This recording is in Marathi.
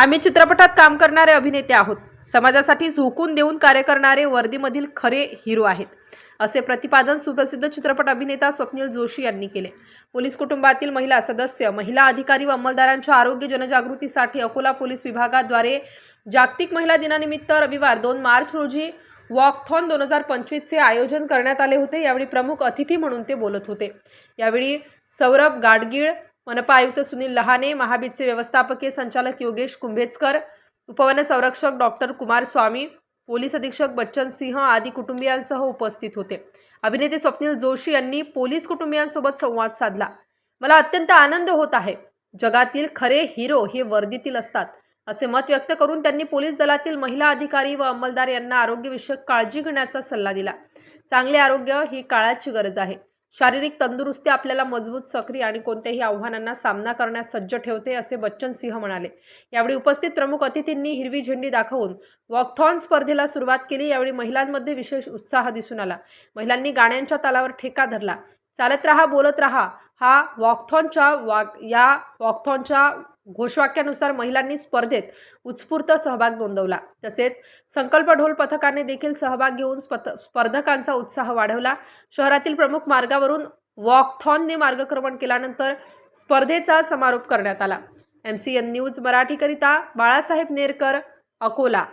आम्ही चित्रपटात काम करणारे अभिनेते आहोत. समाजासाठी झोकून देऊन कार्य करणारे वर्दीमधील खरे हिरो आहेत. असे प्रतिपादन सुप्रसिद्ध चित्रपट अभिनेता स्वप्नील जोशी यांनी केले. पोलीस कुटुंबातील महिला सदस्य महिला अधिकारी व अंमलदारांच्या आरोग्य जनजागृतीसाठी अकोला पोलीस विभागाद्वारे जागतिक महिला दिनानिमित्त रविवार दोन मार्च रोजी वॉकथॉन दोन हजार पंचवीसचे आयोजन करण्यात आले होते. यावेळी प्रमुख अतिथी म्हणून ते बोलत होते. यावेळी सौरभ गाडगीळ मनपा आयुक्त सुनील लहाने महाबीजचे व्यवस्थापकीय संचालक योगेश कुंभेचकर उपवन संरक्षक डॉक्टर कुमार स्वामी पोलीस अधीक्षक बच्चन सिंह आदी कुटुंबियांसह उपस्थित होते. अभिनेते स्वप्नील जोशी यांनी पोलीस कुटुंबियांसोबत संवाद साधला. मला अत्यंत आनंद होत आहे. जगातील खरे हिरो हे वर्दीतील असतात असे मत व्यक्त करून त्यांनी पोलीस दलातील महिला अधिकारी व अंमलदार यांना आरोग्यविषयक काळजी घेण्याचा सल्ला दिला. चांगले आरोग्य ही काळाची गरज आहे. शारीरिक तंदुरुस्ती आपल्याला मजबूत सक्रिय आणि कोणत्याही आव्हानांना सामना करण्यास सज्ज ठेवते असे बच्चन सिंह म्हणाले. यावेळी उपस्थित प्रमुख अतिथींनी हिरवी झेंडी दाखवून वॉकथॉन स्पर्धेला सुरुवात केली. यावेळी महिलांमध्ये विशेष उत्साह दिसून आला. महिलांनी गाण्यांच्या तालावर ठेका धरला. चालत राहा बोलत राहा. हा वॉकथॉनच्या वाक या वॉकथॉनच्या घोषवाक्यानुसार महिलांनी स्पर्धेत उत्स्फूर्त सहभाग नोंदवला. तसेच संकल्प ढोल पथकाने देखील सहभाग घेऊन स्पर्धकांचा उत्साह वाढवला. शहरातील प्रमुख मार्गावरून वॉकथॉनने मार्गक्रमण केल्यानंतर स्पर्धेचा समारोप करण्यात आला. एम सी एन न्यूज मराठीकरिता बाळासाहेब नेरकर अकोला.